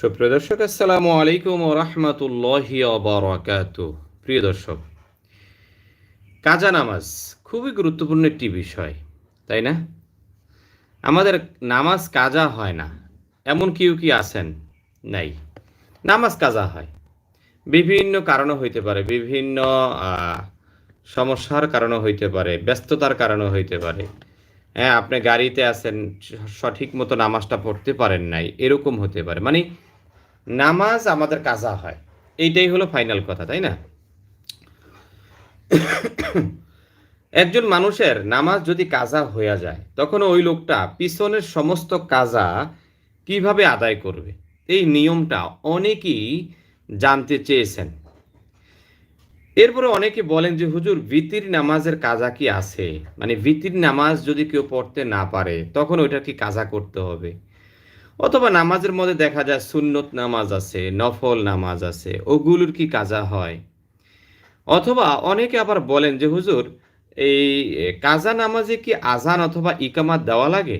সুপ্রিয় দর্শক, আসসালামু আলাইকুম রহমতুল্লাহি বারাকাত। প্রিয় দর্শক, কাজা নামাজ খুবই গুরুত্বপূর্ণ একটি বিষয়, তাই না? আমাদের নামাজ কাজা হয় না, এমন কেউ কি আছেন? নাই। নামাজ কাজা হয়। বিভিন্ন কারণে হইতে পারে, বিভিন্ন সমস্যার কারণে হইতে পারে, ব্যস্ততার কারণে হইতে পারে। হ্যাঁ আপনি গাড়িতে আছেন, সঠিক মতো নামাজটা পড়তে পারেন নাই, এরকম হতে পারে। মানে নামাজ আমাদের কাজা হয়। এইটাই হলো ফাইনাল কথা, তাই না? একজন মানুষের নামাজ যদি কাজা হয়ে যায়, তখন ওই লোকটা পিছনের সমস্ত কাজা কীভাবে আদায় করবে? এই নিয়মটা অনেকেই জানতে চেয়েছেন। এরপরে অনেকে বলেন যে, হুজুর, ভিতির নামাজের কাজা কি আছে? মানে ভিতির নামাজ যদি কেউ পড়তে না পারে, তখন ওইটা কি কাজা করতে হবে? অথবা নামাজের মধ্যে দেখা যায় সুন্নত নামাজ আছে, নফল নামাজ আছে, ওগুলোর কি কাজা হয়? অথবা অনেকে আবার বলেন যে, হুজুর, এই কাজা নামাজে কি আজান অথবা ইকামাত দেওয়া লাগে?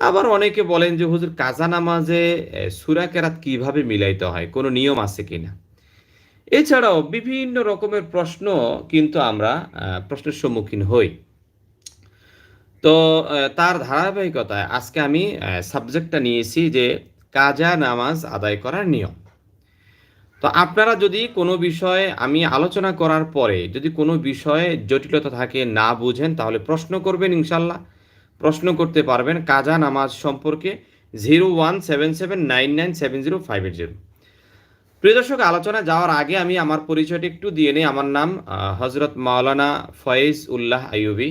আবার অনেকে বলেন যে, হুজুর, কাজা নামাজে সুরা কেরাত কীভাবে মিলাইতে হয়? কোনো নিয়ম আছে কিনা এছাড়াও বিভিন্ন রকমের প্রশ্ন কিন্তু আমরা প্রশ্নের সম্মুখীন হই। তো তার ধারাবাহিকতায় আজকে আমি সাবজেক্টটা নিয়েছি যে কাজা নামাজ আদায় করার নিয়ম। তো আপনারা যদি কোনো বিষয়ে আমি আলোচনা করার পরে যদি কোনো বিষয়ে জটিলতা থাকে, না বুঝেন, তাহলে প্রশ্ন করবেন ইনশাল্লাহ। প্রশ্ন করতে পারবেন কাজা নামাজ সম্পর্কে zero one seven seven nine nine seven zero five eight zero প্রিয় দর্শক, আলোচনা যাওয়ার আগে আমি আমার পরিচয়টা একটু দিয়ে নিই। আমার নাম হজরত মাওলানা ফয়েজ উল্লাহ আইয়ুবি।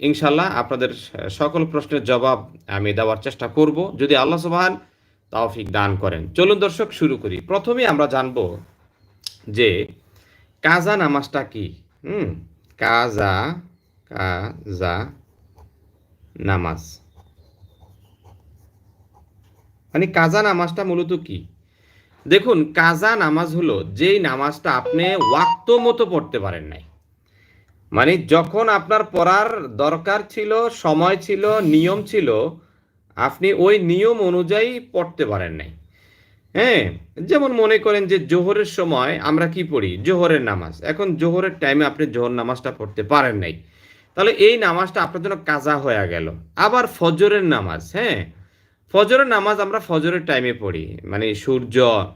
ইনশাল্লাহ আপনাদের সকল প্রশ্নের জবাব আমি দেওয়ার চেষ্টা করব। যদি আল্লাহ সুবহান তাওফিক দান করেন। চলুন দর্শক, শুরু করি। প্রথমে আমরা জানব যে কাজা নামাজটা কি? হুম, কাজা কাজা নামাজ। মানে কাজা নামাজটা মূলত কি? দেখুন, কাজা নামাজ হলো যেই নামাজটা আপনি ওয়াক্ত মতো পড়তে পারেন নাই। মানে যখন আপনার পড়ার দরকার ছিল, সময় ছিল, নিয়ম ছিল, আপনি ওই নিয়ম অনুযায়ী পড়তে পারেন নাই। হ্যাঁ? যেমন মনে করেন যে জোহরের সময় আমরা কি পড়ি? জোহরের নামাজ। এখন জোহরের টাইমে আপনি জোহর নামাজটা পড়তে পারেন নাই। তাহলে এই নামাজটা আপনার জন্য কাজা হয়ে গেল। আবার ফজরের নামাজ হ্যাঁ? ফজরের নামাজ আমরা ফজরের টাইমে পড়ি। মানে সূর্য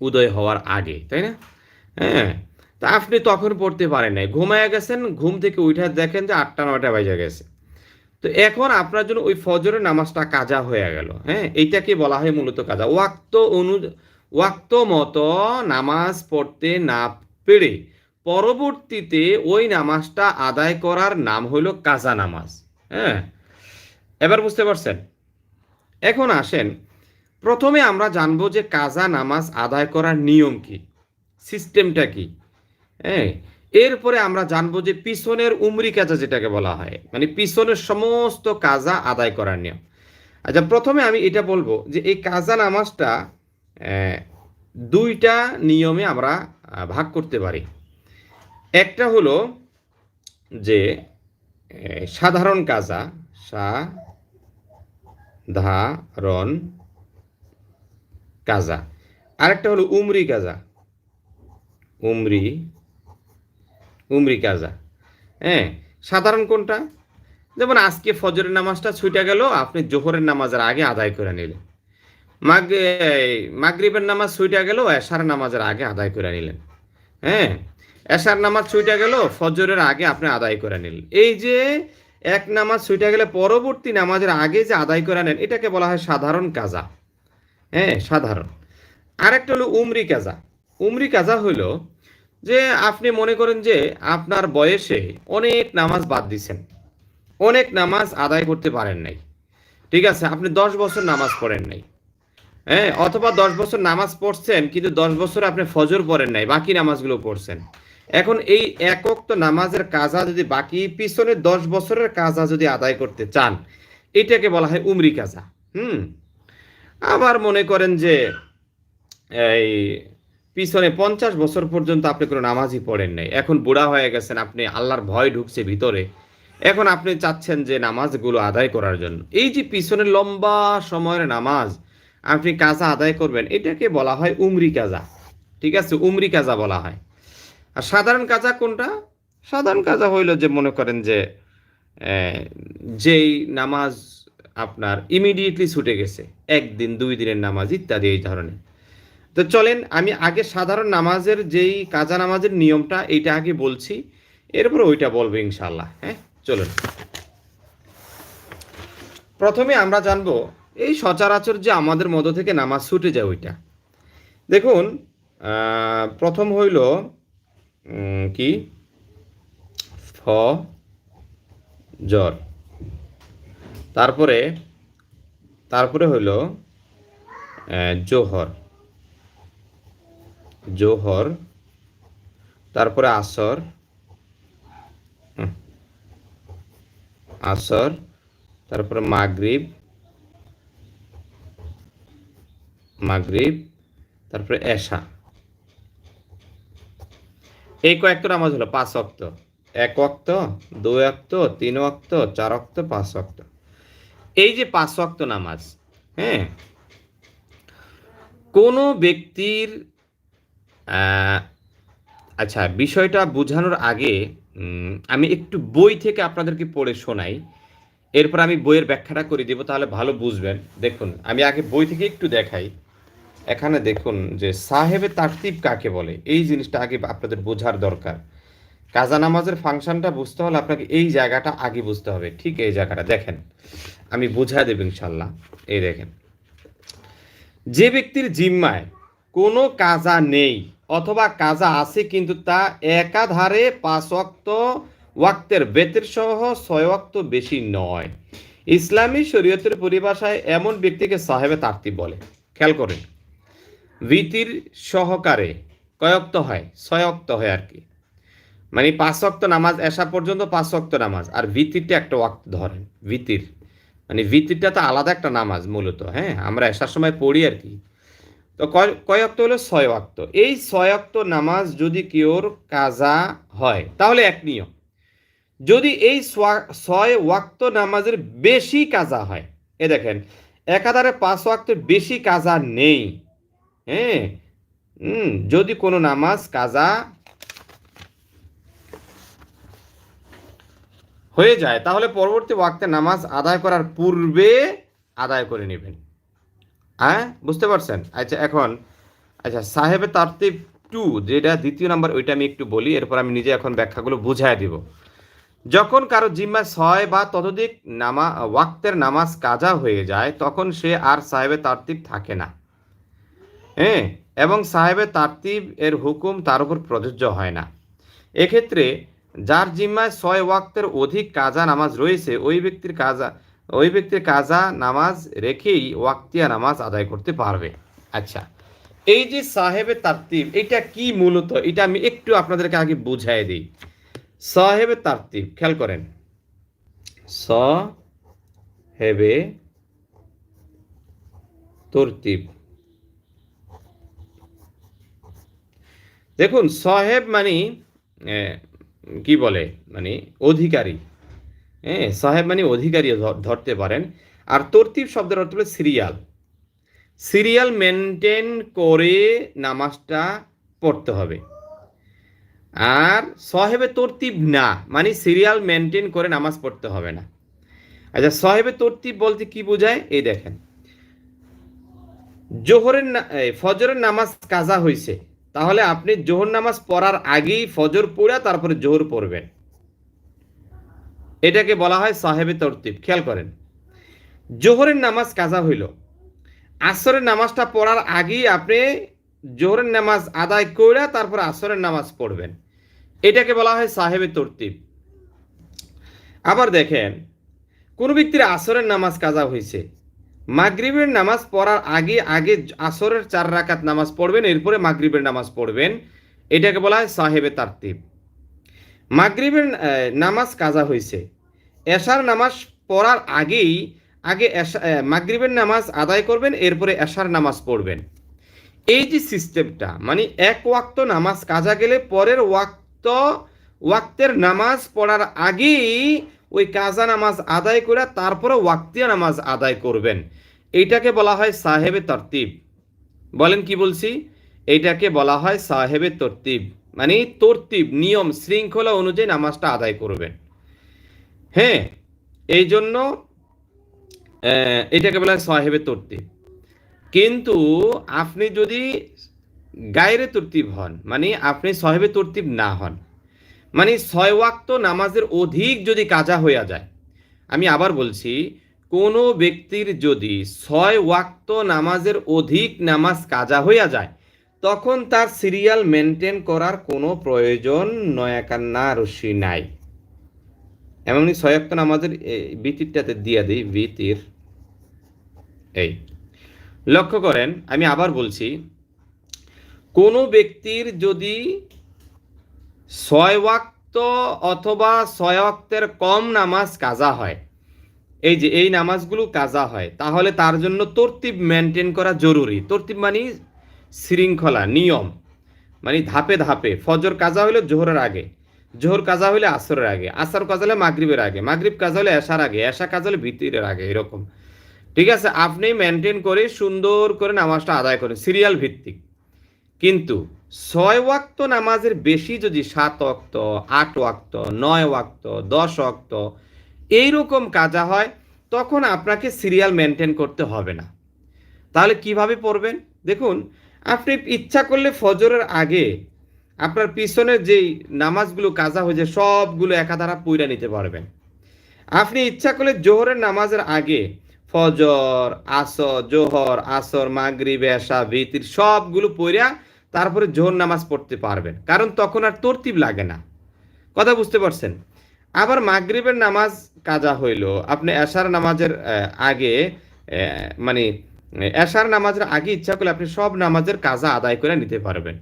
উদয় হওয়ার আগে, তাই না? হ্যাঁ? তা আপনি তখন পড়তে পারেন নাই। ঘুমায় গেছেন, ঘুম থেকে উঠে দেখেন যে আটটা, নয়টা বাজে গেছে। তো এখন আপনার জন্য ওই ফজরের নামাজটা কাজা হয়ে গেল হ্যাঁ? এইটাকে বলা হয় মূলত কাজা। ওয়াক্ত অনু, ওয়াক্ত মতো নামাজ পড়তে না পেরে পরবর্তীতে ওই নামাজটা আদায় করার নাম হলো কাজা নামাজ হ্যাঁ? এবার বুঝতে পারছেন? এখন আসেন, প্রথমে আমরা জানব যে কাজা নামাজ আদায় করার নিয়ম কি, সিস্টেমটা কি। হ্যাঁ এরপরে আমরা জানব যে পিছনের উমরি কাজা যেটাকে বলা হয় মানে পিছনের সমস্ত কাজা আদায় করার নিয়ম। আচ্ছা প্রথমে আমি এটা বলব যে এই কাজা নামাজটা দুইটা নিয়মে আমরা ভাগ করতে পারি। একটা হলো যে সাধারণ কাজা সাধারণ কাজা আরেকটা হলো উমরি কাজা উমরি উমরি কাজা। হ্যাঁ সাধারণ কোনটা? যেমন আজকে ফজরের নামাজটা ছুটে গেল, আপনি জোহরের নামাজের আগে আদায় করে নিলেন। মাগ মাগরিবের নামাজ ছুটে গেল, এশার নামাজের আগে আদায় করে নিলেন। হ্যাঁ এশার নামাজ ছুটে গেল, ফজরের আগে আপনি আদায় করে নিলেন। এই যে এক নামাজ ছুটে গেলে পরবর্তী নামাজের আগে যে আদায় করে নেন, এটাকে বলা হয় সাধারণ কাজা। হ্যাঁ সাধারণ। আরেকটা হলো উমরি কাজা। উমরি কাজা হলো যে আপনি মনে করেন যে আপনার বয়সে অনেক নামাজ বাদ দিছেন, অনেক নামাজ আদায় করতে পারেন নাই। ঠিক আছে, আপনি দশ বছর নামাজ পড়েন নাই। হ্যাঁ অথবা দশ বছর নামাজ পড়ছেন, কিন্তু দশ বছর আপনি ফজর পড়েন নাই, বাকি নামাজগুলো পড়ছেন। এখন এই একক তো নামাজের কাজা যদি বাকি, পিছনে দশ বছরের কাজা যদি আদায় করতে চান, এটাকে বলা হয় উমরি কাজা। হুম? আবার মনে করেন যে এই পিছনে পঞ্চাশ বছর পর্যন্ত আপনি কোনো নামাজই পড়েন নাই। এখন বুড়া হয়ে গেছেন, আপনি আল্লাহর ভয় ঢুকছে ভিতরে। এখন আপনি চাচ্ছেন যে নামাজগুলো আদায় করার জন্য। এই যে পিছনে লম্বা সময়ের নামাজ, আপনি কাজা আদায় করবেন, এটাকে বলা হয় উমরি কাজা। ঠিক আছে? উমরি কাজা বলা হয়। আর সাধারণ কাজা কোনটা? সাধারণ কাজা হইল যে মনে করেন যে যেই নামাজ আপনার ইমিডিয়েটলি ছুটে গেছে, একদিন, দুই দিনের নামাজ, ইত্যাদি এই ধরনের। তো চলেন, আমি আগে সাধারণ নামাজের যেই কাজা নামাজের নিয়মটা এইটা আগে বলছি, এরপর ওইটা বলব ইনশাল্লাহ হ্যাঁ? চলুন। প্রথমে আমরা জানব, এই সচরাচর যে আমাদের মধ্য থেকে নামাজ ছুটে যায় ওইটা। দেখুন প্রথম হইল কি? ফ জ্বর তারপরে তারপরে হইল জোহর। জোহর, তারপরে আসর আসর, তারপরে মাগরিব মাগরিব, তারপরে এশা। এই কয়েকটা নামাজ হলো পাঁচ অক্ত এক অক্ত দুই অক্ত তিন অক্ত চার অক্ত পাঁচ অক্ত এই যে পাঁচ অক্ত নামাজ হ্যাঁ কোনো ব্যক্তির আচ্ছা বিষয়টা বোঝানোর আগে আমি একটু বই থেকে আপনাদেরকে পড়ে শোনাই। এরপর আমি বইয়ের ব্যাখ্যাটা করে দেবো, তাহলে ভালো বুঝবেন। দেখুন, আমি আগে বই থেকে একটু দেখাই। এখানে দেখুন যে, সাহেবে তারতিব কাকে বলে? এই জিনিসটা আগে আপনাদের বোঝার দরকার। কাজা নামাজের ফাংশনটা বুঝতে হলে আপনাকে এই জায়গাটা আগে বুঝতে হবে। ঠিক এই জায়গাটা, দেখেন। আমি বুঝা দেব ইনশাল্লাহ। এই দেখেন। যে ব্যক্তির জিম্মায় কোনো কাজা নেই, অথবা কাজা আছে কিন্তু তা একাধারে পাঁচ ওয়াক্ত ওয়াক্তের বেতের সহ ছয় ওয়াক্ত বেশি নয়। ইসলামী শরীয়তের পরিভাষায় এমন ব্যক্তিকে সাহেবে তার্তি বলে। খেয়াল করেন, ভিতির সহকারে কয়ক্ত হয়? ছয় অক্ত হয় আর কি। মানে পাঁচ অক্ত নামাজ এসা পর্যন্ত পাঁচ অক্ত নামাজ, আর ভিতিরটা একটা ওয়াক্ত ধরেন, ভিতির। মানে ভিতিরটা তো আলাদা একটা নামাজ মূলত হ্যাঁ? আমরা এসার সময় পড়ি আর কি। তো কয় অক্ত হলো? ছয় অক্ত। এই ছয় অক্ত নামাজ যদি কেউর কাজা হয়, তাহলে এক নিয়ম। যদি এই ছয় ওয়াক্ত নামাজের বেশি কাজা হয়, এ দেখেন একাধারে পাঁচ ওয়াক্তের বেশি কাজা নেই হ্যাঁ? যদি কোনো নামাজ কাজা হয়ে যায়, তাহলে পরবর্তী ওয়াক্তে নামাজ আদায় করার পূর্বে আদায় করে নেবেন। হ্যাঁ? বুঝতে পারছেন? আচ্ছা এখন আচ্ছা সাহেবে তারতিব টু, যেটা দ্বিতীয় নাম্বার, ওইটা আমি একটু বলি, এরপর আমি নিজে এখন ব্যাখ্যাগুলো বুঝায় দিব। যখন কারও জিম্মা ছয় বা ততোধিক নামা, ওয়াক্তের নামাজ কাজা হয়ে যায়, তখন সে আর সাহেবে তারতিব থাকে না। হ্যাঁ? এবং সাহেবে তারতিব এর হুকুম তার উপর প্রযোজ্য হয় না। এক্ষেত্রে, যার জিম্মায় ছয় ওয়াক্তের অধিক কাজা নামাজ রয়েছে, ওই ব্যক্তির কাজা ওই ব্যক্তির কাজা, নামাজ রেখেই ওয়াক্তিয়া নামাজ আদায় করতে পারবে। আচ্ছা এই যে সাহেবে তারতিব, এটা কি মূলত? এটা আমি একটু আপনাদেরকে আগে বুঝাই দিই। সাহেবে তারতিব, খেয়াল করেন। স হেবে তরতিব। দেখুন, সাহেব মানে কি বলে? মানে অধিকারী। হ্যাঁ সাহেব মানে অধিকারী ধরতে পারেন। আর তরতিব শব্দের অর্থ হলো সিরিয়াল। সিরিয়াল মেনটেন করে নামাজটা পড়তে হবে। আর সাহেবে তরতিব না মানে সিরিয়াল মেনটেন করে নামাজ পড়তে হবে না। আচ্ছা সাহেবে তরতিব বলতে কি বোঝায়? এই দেখেন। জোহরের ফজরের নামাজ কাজা হয়েছে তাহলে আপনি জোহর নামাজ পড়ার আগেই ফজর পড়া, তারপরে জোহর পড়বেন। এটাকে বলা হয় সাহেবে তরতিব। খেয়াল করেন। জোহরের নামাজ কাজা হইল। আসরের নামাজটা পড়ার আগেই আপনি জোহরের নামাজ আদায় করে তারপর আসরের নামাজ পড়বেন। এটাকে বলা হয় সাহেবে তরতিব। আবার দেখেন, কোন ব্যক্তির আসরের নামাজ কাজা হয়েছে মাগরিবের নামাজ পড়ার আগে আগে আসরের চার রাকাত নামাজ পড়বেন, এরপরে মাগরিবের নামাজ পড়বেন। এটাকে বলা হয় সাহেবে তারতিব। মাগরিবের নামাজ কাজা হয়েছে এশার নামাজ পড়ার আগেই, আগে মাগরিবের নামাজ আদায় করবেন, এরপরে এশার নামাজ পড়বেন। এই যে সিস্টেমটা মানে এক ওয়াক্ত নামাজ কাজা গেলে পরের ওয়াক্ত, ওয়াক্তের নামাজ পড়ার আগেই ওই কাজা নামাজ আদায় করে তারপরে ওয়াক্তিয়া নামাজ আদায় করবেন। এইটাকে বলা হয় সাহেবে তরতিব। বলেন কি বলছি? এইটাকে বলা হয় সাহেবে তরতিব। মানে তরতিব, নিয়ম, শৃঙ্খলা অনুযায়ী নামাজটা আদায় করবেন। হ্যাঁ এই জন্য এটাকে বলা হয় সাহেবে তরতিব। কিন্তু আপনি যদি গায়রে তরতিব হন মানে আপনি সাহেবে তরতিব না হন মানে ছয় ওয়াক্ত নামাজের অধিক যদি কাজা হইয়া যায়, আমি আবার বলছি, কোনো ব্যক্তির যদি ছয় ওয়াক্ত নামাজের অধিক নামাজ কাজা হইয়া যায়, তখন তার সিরিয়াল মেনটেন করার কোনো প্রয়োজন নয়াকান্না রশি নাই। এমনই ছয় ওয়াক্ত নামাজের বিতিরটাতে দিয়া দিই, বিতির। এই। লক্ষ্য করেন, আমি আবার বলছি, কোনো ব্যক্তির যদি ছয় ওয়াক্ত অথবা ছয় ওয়াক্তের কম নামাজ কাজা হয়, এই যে এই নামাজগুলো কাজা হয়, তাহলে তার জন্য তরতিব মেনটেন করা জরুরি। তরতিব মানে শৃঙ্খলা, নিয়ম। মানে ধাপে ধাপে, ফজর কাজা হলে জোহরের আগে। জোহর কাজা হলে আসরের আগে, আসর কাজা হলে মাগরিবের আগে, মাগরিব কাজা হলে এশার আগে, এশা কাজা হলে ভিতরের আগে, এরকম। ঠিক আছে, আপনি মেনটেন করে, সুন্দর করে নামাজটা আদায় করেন সিরিয়াল ভিত্তিক। কিন্তু ছয় ওয়াক্ত নামাজের বেশি যদি সাত ওয়াক্ত, আট ওয়াক্ত, নয় ওয়াক্ত, দশ ওয়াক্ত এইরকম কাজা হয়, তখন আপনাকে সিরিয়াল মেনটেন করতে হবে না। তাহলে কীভাবে পড়বেন? দেখুন, আপনি ইচ্ছা করলে ফজরের আগে আপনার পিছনের যেই নামাজগুলো কাজা হয়েছে, সবগুলো একাধারা পুইরা নিতে পারবেন। আপনি ইচ্ছা করলে জোহরের নামাজের আগে ফজর, আসর, জোহর, আসর, মাগরিব, এশা, ভিতির সবগুলো পড়িয়া তারপরে জোহর নামাজ পড়তে পারবেন। কারণ তখন আর তরতিব লাগে না। কথা বুঝতে পারছেন? আবার মাগরিবের নামাজ কাজা হইল, আপনি এশার নামাজের আগে মানে এশার নামাজের আগে ইচ্ছা করলে আপনি সব নামাজের কাজা আদায় করে নিতে পারবেন।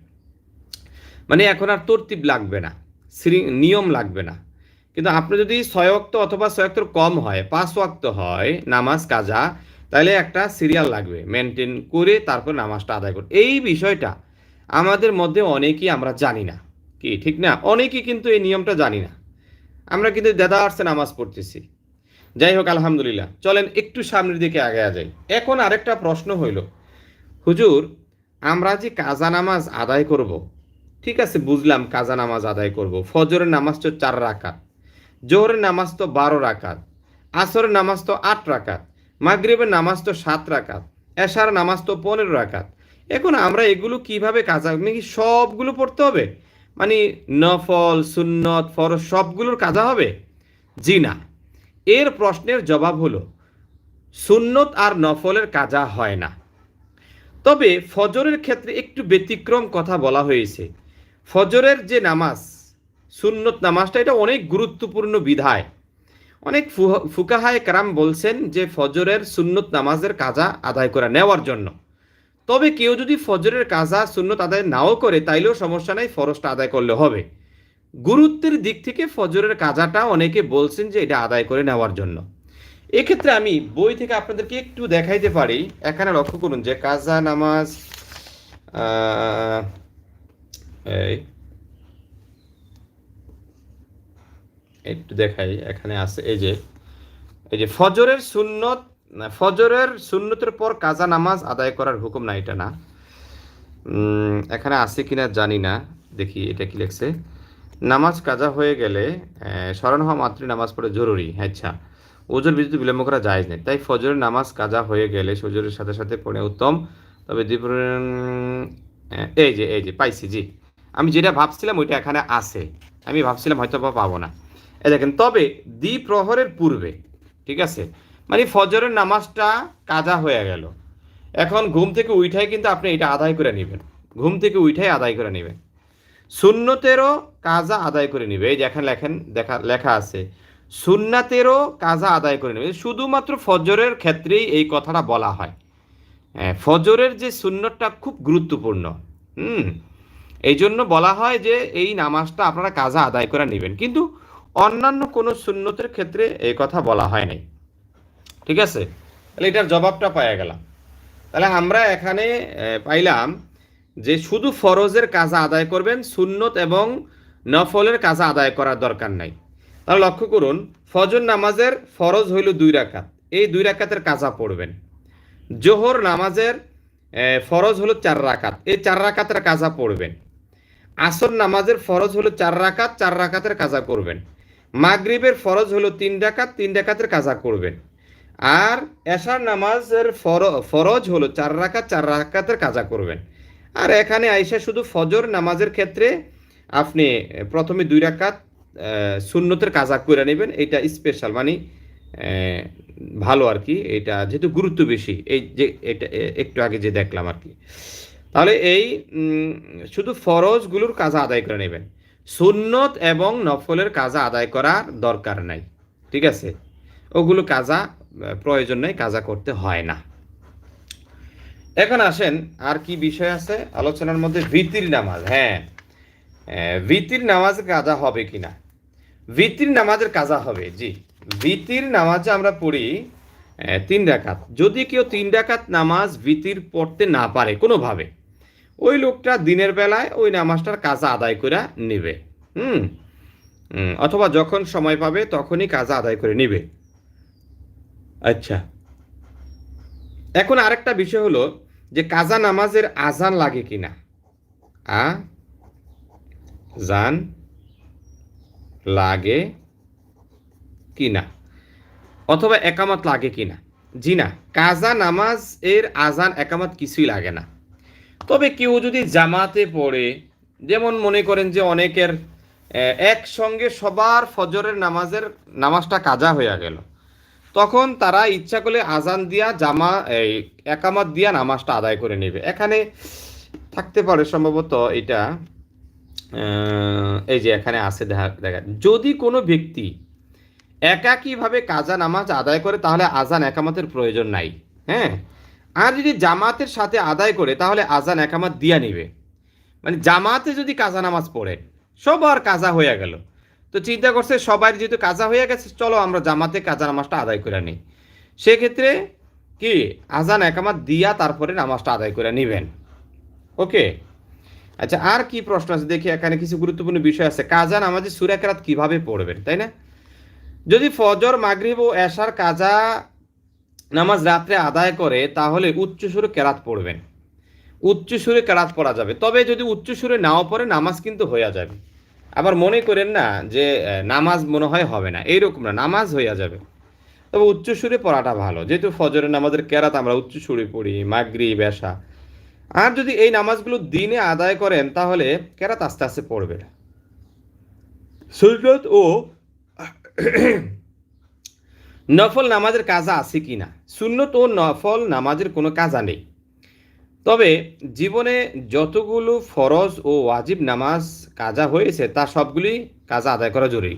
মানে এখন আর তরতিব লাগবে না নিয়ম লাগবে না। কিন্তু আপনি যদি ছয় অক্ত অথবা ছয় কম হয় পাঁচ ওয়াক্ত হয় নামাজ, কাজা, তাহলে একটা সিরিয়াল লাগবে, মেনটেন করে তারপর নামাজটা আদায় করবে এই বিষয়টা আমাদের মধ্যে অনেকেই আমরা জানি না। কি, ঠিক না? অনেকেই কিন্তু এই নিয়মটা জানি না। আমরা কিন্তু দেদা আর্টসে নামাজ পড়তেছি। যাই হোক, আলহামদুলিল্লাহ। চলেন একটু সামনের দিকে আগে যাই। এখন আরেকটা প্রশ্ন হইল, হুজুর, আমরা যে কাজা নামাজ আদায় করব ঠিক আছে, বুঝলাম, কাজা নামাজ আদায় করব। ফজরের নামাজ তো চার রাকাত, জোহরের নামাজ তো বারো রাকাত, আসরের নামাজ তো আট রাকাত, মাগরিবের নামাজ তো সাত রাকাত, এশার নামাজ তো পনেরো রাকাত। এখন আমরা এগুলো কীভাবে কাজা মানে কি সবগুলো পড়তে হবে? মানে নফল, সুন্নত, ফরজ সবগুলোর কাজা হবে? জি না। এর প্রশ্নের জবাব হলো, সুন্নত আর নফলের কাজা হয় না। তবে ফজরের ক্ষেত্রে একটু ব্যতিক্রম কথা বলা হয়েছে। ফজরের যে নামাজ, সুন্নত নামাজটা, এটা অনেক গুরুত্বপূর্ণ বিধায়। অনেক ফুকাহায় কারাম বলছেন যে ফজরের সুন্নত নামাজের কাজা আদায় করে নেওয়ার জন্য। তবে কেউ যদি ফজরের কাজা, সুন্নত আদায় নাও করে, তাইলেও সমস্যা নাই, ফরজটা আদায় করলে হবে। গুরুত্বের দিক থেকে ফজরের কাজাটা অনেকে বলছেন যে এটা আদায় করে নেওয়ার জন্য। এক্ষেত্রে আমি বই থেকে আপনাদেরকে একটু দেখাইতে পারি। এখানে লক্ষ্য করুন যে কাজা, নামাজ একটু দেখাই, এখানে আছে এই যে এই যে ফজরের সুন্নত ফজরের সুন্নতের পর কাজা নামাজ আদায় করার হুকুম না, এটা না। এখানে আছে কিনা জানি না, দেখি এটা কি লেখছে। নামাজ কাজা হয়ে গেলে স্মরণ হওয়া মাত্রই নামাজ পড়া জরুরি আচ্ছা। ওজোর বিদ্যুৎ বিলম্ব করা যায় না, তাই ফজরের নামাজ কাজা হয়ে গেলে ফজরের সাথে সাথে পড়ে উত্তম। তবে দ্বিপ্র এই যে এই যে, পাইছি, জি। আমি যেটা ভাবছিলাম ওইটা এখানে আছে। আমি ভাবছিলাম হয়তো বা পাবো না। এই দেখেন তবে দ্বিপ্রহরের পূর্বে ঠিক আছে? মানে ফজরের নামাজটা কাজা হয়ে গেল। এখন ঘুম থেকে উঠাই কিন্তু আপনি এটা আদায় করে নেবেন। ঘুম থেকে উঠাই আদায় করে নেবেন। সুন্নতেরও কাজা আদায় করে নিবে। এই যে এখানে লেখেন দেখা লেখা আছে সুন্নাতেরও কাজা আদায় করে নেবে। শুধুমাত্র ফজরের ক্ষেত্রেই এই কথাটা বলা হয়। হ্যাঁ, ফজরের যে সুন্নতটা খুব গুরুত্বপূর্ণ। হুম? এই জন্য বলা হয় যে এই নামাজটা আপনারা কাজা আদায় করে নেবেন। কিন্তু অন্যান্য কোনো সুন্নতের ক্ষেত্রে এই কথা বলা হয় নাই। ঠিক আছে? তাহলে এটার জবাবটা পাওয়া গেলাম। তাহলে আমরা এখানে পাইলাম যে শুধু ফরজের কাজা আদায় করবেন, সুন্নত এবং নফলের কাজা আদায় করার দরকার নাই। তাহলে লক্ষ্য করুন, ফজর নামাজের ফরজ হইল দুই রাকাত। এই দুই রাকাতের কাজা পড়বেন। জোহর নামাজের ফরজ হলো চার রাকাত। এই চার রাকাতের কাজা পড়বেন। আসর নামাজের ফরজ হলো চার রাকাত, চার রাকাতের কাজা করবেন। মাগরিবের ফরজ হলো তিন ডাকাত তিন রাকাতের কাজা করবেন। আর এশার নামাজের ফর- ফরজ হলো চার রাকাত, চার রাকাতের কাজা করবেন। আর এখানে আইসা শুধু ফজর নামাজের ক্ষেত্রে আপনি প্রথমে দুই রাকাত সুন্নতের কাজা করে নেবেন। এটা স্পেশাল মানে ভালো আর কি। এটা যেহেতু গুরুত্ব বেশি, এই যে, এটা একটু আগে যে দেখলাম আর কি। তাহলে এই শুধু ফরজগুলোর কাজা আদায় করে নেবেন। সুন্নত এবং নফলের কাজা আদায় করার দরকার নাই। ঠিক আছে? ওগুলো কাজা, প্রয়োজন নেই, কাজা করতে হয় না। এখন আসেন, আর কি বিষয় আছে? আলোচনার মধ্যে ভিতির নামাজ হ্যাঁ। ভিতির নামাজ কাজা হবে কিনা? ভিতির নামাজের কাজা হবে, জি। ভিতির নামাজে আমরা পড়ি তিন রাকাত। যদি কেউ তিন রাকাত নামাজ ভিতির পড়তে না পারে কোনোভাবে ওই লোকটা দিনের বেলায় ওই নামাজটার কাজা আদায় করে নেবে। হুম? অথবা যখন সময় পাবে তখনই কাজা আদায় করে নিবে। আচ্ছা। এখন আরেকটা বিষয় হলো যে কাজা নামাজের আজান লাগে কিনা? আ? জান? লাগে কিনা? অথবা একামত লাগে কিনা? জি না। কাজা নামাজ এর আজান একামত কিছুই লাগে না। তবে কেউ যদি জামাতে পড়ে, যেমন মনে করেন যে অনেকের একসঙ্গে সবার ফজরের নামাজের নামাজটা কাজা হয়ে গেল, তখন তারা ইচ্ছা করলে আজান দিয়া জামা এই একামত দিয়া নামাজটা আদায় করে নেবে। এখানে থাকতে পারে সম্ভবত এটা এই যে এখানে আছে দেখা দেখা। যদি কোনো ব্যক্তি একাকীভাবে কাজা নামাজ আদায় করে, তাহলে আজান একামতের প্রয়োজন নাই হ্যাঁ? আর যদি জামাতের সাথে আদায় করে, তাহলে আজান একামাত দিয়া নিবে। মানে জামাতে যদি কাজা নামাজ পড়ে সবার কাজা হয়ে গেল। তো চিন্তা করছে সবার যেহেতু কাজা হয়ে গেছে, চলো আমরা জামাতে কাজা নামাজটা আদায় করে নিই। সেক্ষেত্রে কি, আজান একামাত দিয়া তারপরে নামাজটা আদায় করে নিবেন। ওকে? আচ্ছা আর কি প্রশ্ন আছে? দেখি, এখানে কিছু গুরুত্বপূর্ণ বিষয় আছে। কাজা নামাজে সুরা কেরাত কীভাবে পড়বেন, তাই না? যদি ফজর, মাগরিব ও এশার কাজা নামাজ রাত্রে আদায় করে, তাহলে উচ্চ সুরে কেরাত পড়বেন। উচ্চ সুরে কেরাত পড়া যাবে। তবে যদি উচ্চ সুরে নাও পড়ে, নামাজ কিন্তু হইয়া যাবে। আবার মনে করেন না যে নামাজ মনে হয় হবে না। এইরকম না, নামাজ হইয়া যাবে। তবে উচ্চ সুরে পড়াটা ভালো। যেহেতু ফজরের নামাজের কেরাত আমরা উচ্চ সুরে পড়ি মাগরি বেশা আর যদি এই নামাজগুলো দিনে আদায় করেন, তাহলে কেরাত আস্তে আস্তে পড়বে। সুন্নত ও নফল নামাজের কাজা আছে কি না? সুন্নত ও নফল নামাজের কোনো কাজা নেই। তবে জীবনে যতগুলো ফরজ ও ওয়াজিব নামাজ কাজা হয়েছে, তা সবগুলি কাজা আদায় করা জরুরি।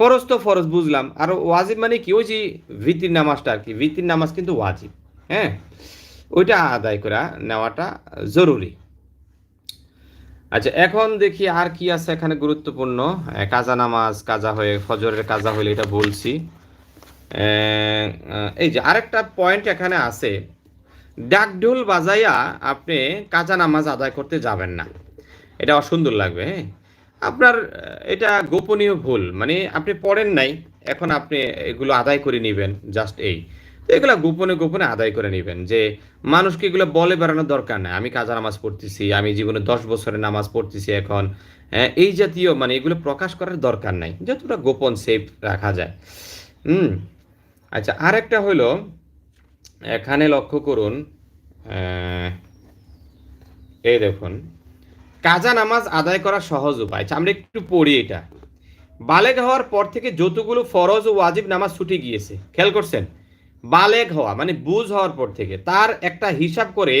ফরজ তো ফরজ, বুঝলাম। আর ওয়াজিব মানে কি? ওই যে ভিত্তির নামাজটা আর কি। ভিত্তির নামাজ কিন্তু ওয়াজিব হ্যাঁ? ওইটা আদায় করা, নেওয়াটা জরুরি। আচ্ছা এখন দেখি আর কি আছে এখানে গুরুত্বপূর্ণ। কাজা নামাজ, কাজা হয়ে, ফজরের কাজা হলে এটা বলছি। এই যে আরেকটা পয়েন্ট এখানে আছে ডাকঢোল বাজাইয়া আপনি কাজা নামাজ আদায় করতে যাবেন না। এটা অসুন্দর লাগবে হ্যাঁ? আপনার এটা গোপনীয় ভুল মানে আপনি পড়েন নাই এখন আপনি এগুলো আদায় করে নেবেন জাস্ট এই। তো এগুলো গোপনে গোপনে আদায় করে নেবেন যে মানুষকে এগুলো বলে বেড়ানোর দরকার নাই আমি কাজা নামাজ পড়তেছি আমি জীবনে দশ বছরের নামাজ পড়তেছি এখন হ্যাঁ, এই জাতীয় মানে এগুলো প্রকাশ করার দরকার নাই যতটা গোপন সেফ রাখা যায়। হুম আচ্ছা আর একটা হলো এখানে লক্ষ্য করুন এই দেখুন কাজা নামাজ আদায় করা সহজ উপায়। আচ্ছা, আমরা একটু পড়ি এটা। বালেগ হওয়ার পর থেকে যতগুলো ফরজ ও ওয়াজিব নামাজ ছুটে গিয়েছে খেয়াল করছেন? বালেগ হওয়া মানে বুঝ হওয়ার পর থেকে তার একটা হিসাব করে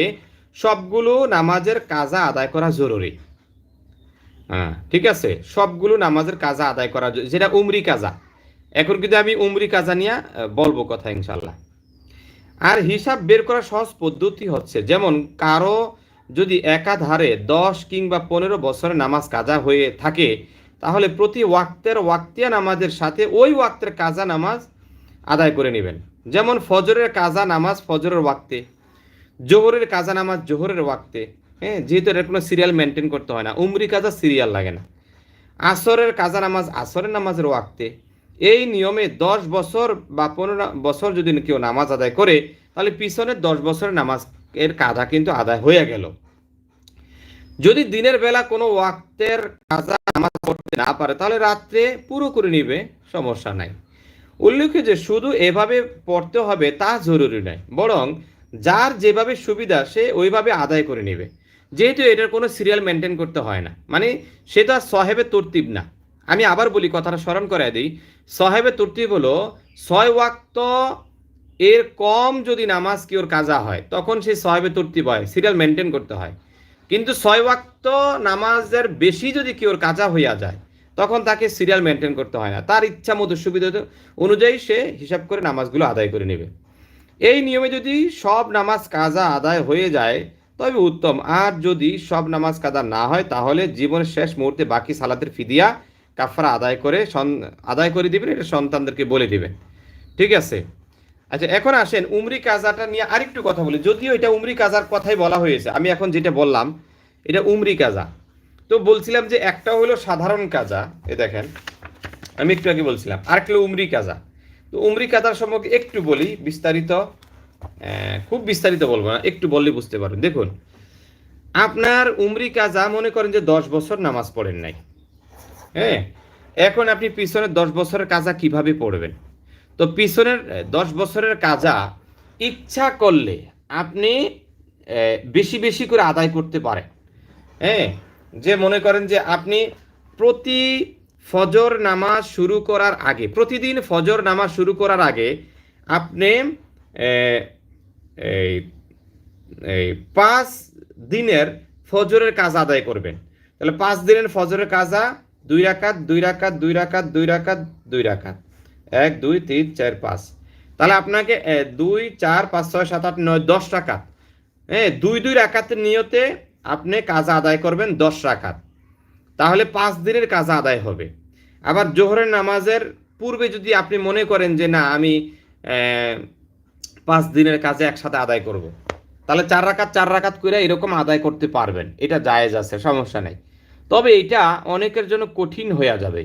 সবগুলো নামাজের কাজা আদায় করা জরুরি। হ্যাঁ ঠিক আছে? সবগুলো নামাজের কাজা আদায় করা যেটা উমরি কাজা। এখন কিন্তু আমি উমরি কাজা নিয়ে বলব কথা ইনশাল্লাহ আর হিসাব বের করার সহজ পদ্ধতি হচ্ছে, যেমন কারও যদি একাধারে দশ কিংবা পনেরো বছরের নামাজ কাজা হয়ে থাকে, তাহলে প্রতি ওয়াক্তের ওয়াক্তিয়া নামাজের সাথে ওই ওয়াক্তের কাজা নামাজ আদায় করে নেবেন। যেমন ফজরের কাজা নামাজ ফজরের ওয়াক্তে, জোহরের কাজা নামাজ জোহরের ওয়াক্তে হ্যাঁ যেহেতু এর কোনো সিরিয়াল মেনটেন করতে হয় না, উমরি কাজা সিরিয়াল লাগে না। আসরের কাজা নামাজ আসরের নামাজের ওয়াক্তে এই নিয়মে দশ বছর বা পনেরো বছর যদি কেউ নামাজ আদায় করে, তাহলে পিছনের দশ বছরের নামাজ এর কাজা কিন্তু আদায় হয়ে গেল। যদি দিনের বেলা কোনো ওয়াক্তের কাজা নামাজ পড়তে না পারে, তাহলে রাত্রে পুরো করে নিবে, সমস্যা নাই। উল্লেখ্য যে শুধু এভাবে পড়তে হবে তা জরুরি নয়, বরং যার যেভাবে সুবিধা সে ওইভাবে আদায় করে নেবে। যেহেতু এটার কোনো সিরিয়াল মেনটেন করতে হয় না। মানে সে তো আর সহেবে তরতিব না। আমি আবার বলি, কথাটা স্মরণ করাই দিই। সহেবে তরতিব হলো, ছয় ওয়াক্ত এর কম যদি নামাজ কি ওর কাজা হয়, তখন সেই সহেবে তরতিব হয় সিরিয়াল মেনটেন করতে হয়। কিন্তু ছয় ওয়াক্ত নামাজের বেশি যদি কি ওর কাজা হইয়া যায়, তখন তাকে সিরিয়াল মেনটেন করতে হয় না। তার ইচ্ছা মতো সুবিধা অনুযায়ী সে হিসাব করে নামাজগুলো আদায় করে নেবে। এই নিয়মে যদি সব নামাজ কাজা আদায় হয়ে যায়, তবে উত্তম। আর যদি সব নামাজ কাজা না হয়, তাহলে জীবনের শেষ মুহূর্তে বাকি সালাতের ফিদিয়া কাফারা আদায় করে আদায় করে দিবেন, এটা সন্তানদেরকে বলে দিবেন। ঠিক আছে? আচ্ছা এখন আসেন, উমরি কাজাটা নিয়ে আরেকটু কথা বলি। যদিও এটা উমরি কাজার কথাই বলা হয়েছে, আমি এখন যেটা বললাম, এটা উমরি কাজা। তো বলছিলাম যে একটা হলো সাধারণ কাজা, এ দেখেন, আমি একটু আগে বলছিলাম, আরেকটা হলো উমরি কাজা। তো উমরি কাজার সম্পর্কে একটু বলি, বিস্তারিত খুব বিস্তারিত বলব না, একটু বললে বুঝতে পারবেন। দেখুন, আপনার উমরি কাজা মনে করেন যে দশ বছর নামাজ পড়েন নাই। হ্যাঁ। এখন আপনি পিছনের দশ বছরের কাজা কীভাবে পড়বেন? তো পিছনের দশ বছরের কাজা ইচ্ছা করলে আপনি বেশি বেশি করে আদায় করতে পারেন। হ্যাঁ যে মনে করেন যে আপনি প্রতি ফজর নামাজ শুরু করার আগে, প্রতিদিন ফজর নামাজ শুরু করার আগে আপনি পাঁচ দিনের ফজরের কাজ আদায় করবেন। তাহলে পাঁচ দিনের ফজরের কাজা দুই রাকাত দুই রাকাত দুই রাকাত দুই রাকাত দুই রাকাত। এক, দুই, তিন, চার, পাঁচ। তাহলে আপনাকে দুই, চার, পাঁচ, ছয়, সাত, আট, নয়, দশ রাকাত। হ্যাঁ দুই দুই রাকাতের নিয়তে আপনি কাজ আদায় করবেন দশ রাকাত। তাহলে পাঁচ দিনের কাজ আদায় হবে। আবার জোহরের নামাজের পূর্বে যদি আপনি মনে করেন যে, না, আমি পাঁচ দিনের কাজে একসাথে আদায় করব। তাহলে চার রাকাত চার রাকাত করে এরকম আদায় করতে পারবেন। এটা জায়েজ আছে, সমস্যা নেই। তবে এটা অনেকের জন্য কঠিন হয়ে যাবে।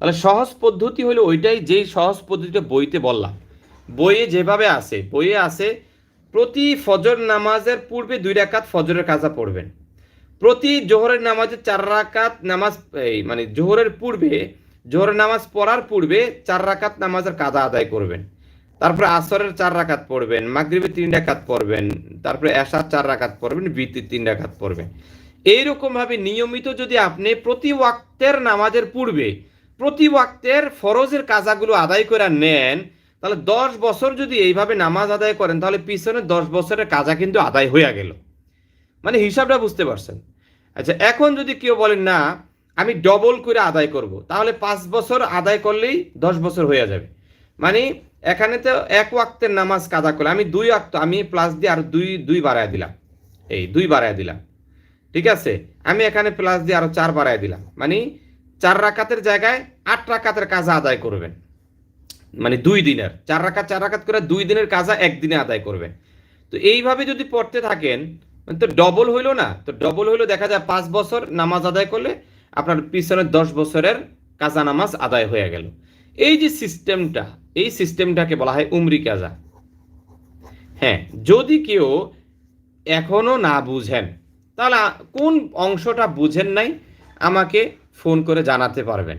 তাহলে সহজ পদ্ধতি হলো ওইটাই যেই সহজ পদ্ধতিটা বইতে বললাম। বইয়ে যেভাবে আছে, বইয়ে আছে, প্রতি ফজর নামাজের পূর্বে দুই রাকাত ফজরের কাজা পড়বেন। প্রতি জোহরের নামাজে চার রাকাত নামাজ, এই মানে জোহরের পূর্বে জোহরের নামাজ পড়ার পূর্বে চার রাকাত নামাজের কাজা আদায় করবেন। তারপরে আসরের চার রাকাত পড়বেন, মাগরিবের তিন রাকাত পড়বেন, তারপরে এশার চার রাকাত পড়বেন বিতির তিন রাকাত পড়বেন। এইরকম ভাবে নিয়মিত যদি আপনি প্রতি ওয়াক্তের নামাজের পূর্বে প্রতি ওয়াক্তের ফরজের কাজাগুলো আদায় করে নেন, তাহলে দশ বছর যদি এইভাবে নামাজ আদায় করেন, তাহলে পিছনে দশ বছরের কাজা কিন্তু আদায় হয়ে গেল। মানে হিসাবটা বুঝতে পারছেন? আচ্ছা এখন যদি কেউ বলেন, না, আমি ডবল করে আদায় করব তাহলে পাঁচ বছর আদায় করলেই দশ বছর হয়ে যাবে। মানে এখানে তো এক ওয়াক্তের নামাজ কাদা করলে আমি দুই ওয়াক্ত, আমি প্লাস দিয়ে আর দুই দুই বাড়ায় দিলাম। এই দুই বাড়ায় দিলাম। ঠিক আছে? আমি এখানে প্লাস দিয়ে আরও চার বাড়ায় দিলাম। মানে চার রাকাতের জায়গায় আট রাকাতের কাজা আদায় করবেন। মানে দুই দিনের। চার রাকাত চার রাকাত করে দুই দিনের কাজা একদিনে আদায় করবেন। তো এইভাবে যদি পড়তে থাকেন তো ডবল হইল না, তো ডবল হইল দেখা যায় পাঁচ বছর নামাজ আদায় করলে আপনার পিছনের দশ বছরের কাজা নামাজ আদায় হয়ে গেল। এই যে সিস্টেমটা এই সিস্টেমটাকে বলা হয় উমরি কাজা। হ্যাঁ যদি কেউ এখনও না বুঝেন তাহলে কোন অংশটা বুঝেন নাই, আমাকে ফোন করে জানাতে পারবেন।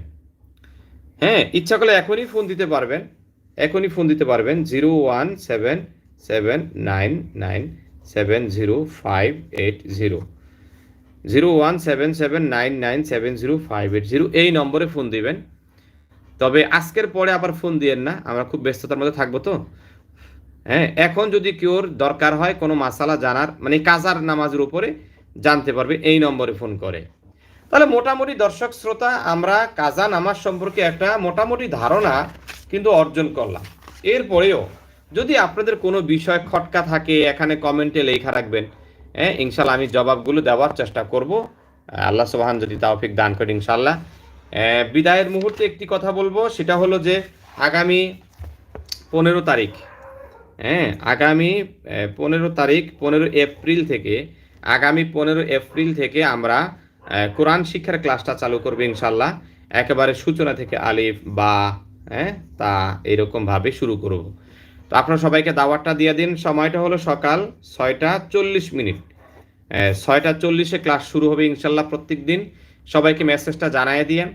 হ্যাঁ ইচ্ছা করলে এখনই ফোন দিতে পারবেন। এখনই ফোন দিতে পারবেন zero one seven seven nine nine seven zero five eight zero. Zero one seven seven nine nine seven zero five eight zero, এই নম্বরে ফোন দিবেন। তবে আজকের পরে আবার ফোন দিয়েন না, আমরা খুব ব্যস্ততার মধ্যে থাকব তো। হ্যাঁ এখন যদি কেউর দরকার হয় কোনো মাসালা জানার মানে কাজার নামাজের উপরে জানতে পারবে, এই নম্বরে ফোন করে। তাহলে মোটামুটি দর্শক শ্রোতা, আমরা কাজা নামাজ সম্পর্কে একটা মোটামুটি ধারণা কিন্তু অর্জন করলাম। এরপরেও যদি আপনাদের কোনো বিষয় খটকা থাকে, এখানে কমেন্টে লেখা রাখবেন। হ্যাঁ ইনশাল্লাহ আমি জবাবগুলো দেওয়ার চেষ্টা করব। আল্লাহ সোহান যদি তাওফিক দান করে ইনশাল্লাহ বিদায়ের মুহূর্তে একটি কথা বলব, সেটা হলো যে আগামী পনেরো তারিখ হ্যাঁ আগামী পনেরো তারিখ, পনেরো এপ্রিল থেকে আগামী পনেরো এপ্রিল থেকে আমরা কোরআন শিক্ষার ক্লাসটা চালু করব ইনশাল্লাহ। একেবারে সূচনা থেকে আলিফ, বা হ্যাঁ তা এরকমভাবে শুরু করব। তো আপনারা সবাইকে দাওয়াতটা দিয়ে দিন। সময়টা হলো সকাল ছয়টা চল্লিশ মিনিট। ছয়টা চল্লিশে ক্লাস শুরু হবে ইনশাল্লাহ প্রত্যেক দিন। সবাইকে মেসেজটা জানাই দিয়ে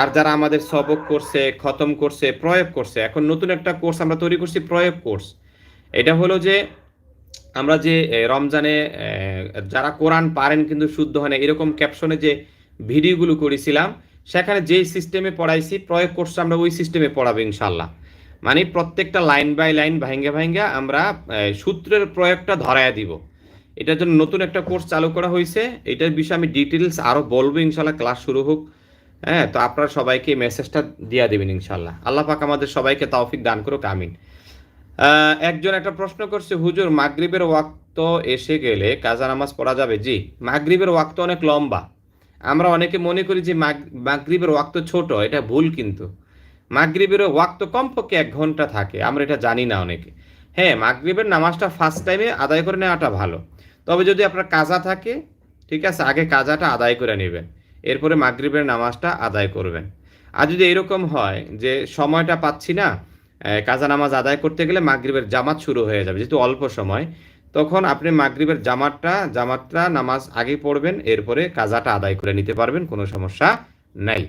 আর যারা আমাদের সবক করছে, খতম করছে, প্রয়োগ করছে, এখন নতুন একটা কোর্স আমরা তৈরি করছি, প্রয়োগ কোর্স। এটা হলো যে আমরা যে রমজানে যারা কোরআন পারেন কিন্তু শুদ্ধ হয় না, এরকম ক্যাপশনে যে ভিডিওগুলো করেছিলাম, সেখানে যেই সিস্টেমে পড়াইছি, প্রয়োগ কোর্স আমরা ওই সিস্টেমে পড়াবো ইনশাল্লাহ মানে প্রত্যেকটা লাইন বাই লাইন ভাঙ্গে ভাঙ্গে আমরা সূত্রের প্রয়োগটা ধরায়া দিব। এটার জন্য নতুন একটা কোর্স চালু করা হয়েছে, এটার বিষয়ে আমি ডিটেলস আরও বলব ইনশাল্লাহ ক্লাস শুরু হোক। হ্যাঁ তো আপনারা সবাইকে মেসেজটা দিয়ে দেবেন ইনশাল্লাহ আল্লাহ পাক আমাদের সবাইকে তৌফিক দান করুক, আমিন। একজন একটা প্রশ্ন করছে, হুজুর, মাগরিবের ওয়াক্ত এসে গেলে কাজা নামাজ পড়া যাবে? জি, মাগরিবের ওয়াক্ত অনেক লম্বা। আমরা অনেকে মনে করি যে মাগ- মাগরিবের ওয়াক্ত ছোট, এটা ভুল কিন্তু। মাগরিবের ওয়াক্ত কমপক্ষে এক ঘণ্টা থাকে, আমরা এটা জানি না অনেকে। হ্যাঁ মাগরিবের নামাজটা ফার্স্ট টাইমে আদায় করে নেওয়াটা ভালো। তবে যদি আপনার কাজা থাকে, ঠিক আছে, আগে কাজাটা আদায় করে নেবেন। এরপরে মাগরিবের নামাজটা আদায় করবেন। আর যদি এরকম হয় যে সময়টা পাচ্ছি না কাজা নামাজ আদায় করতে গেলে মাগরিবের জামাত শুরু হয়ে যাবে, যেহেতু অল্প সময়। তখন আপনি মাগরিবের জামাতটা জামাতটা নামাজ আগে পড়বেন, এরপরে কাজাটা আদায় করে নিতে পারবেন, কোনো সমস্যা নাই।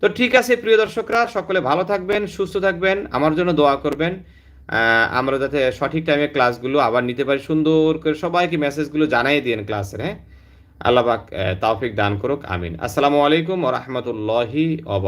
তো ঠিক আছে, প্রিয় দর্শকরা, সকলে ভালো থাকবেন, সুস্থ থাকবেন, আমার জন্য দোয়া করবেন। আমরা যাতে সঠিক টাইমে ক্লাসগুলো আবার নিতে পারি, সুন্দর করে সবাইকে মেসেজগুলো জানাই দিন ক্লাসের হ্যাঁ? আল্লাহ পাক তৌফিক দান করুক, আমিন। আসসালামু আলাইকুম ওয়া রাহমাতুল্লাহি ওয়া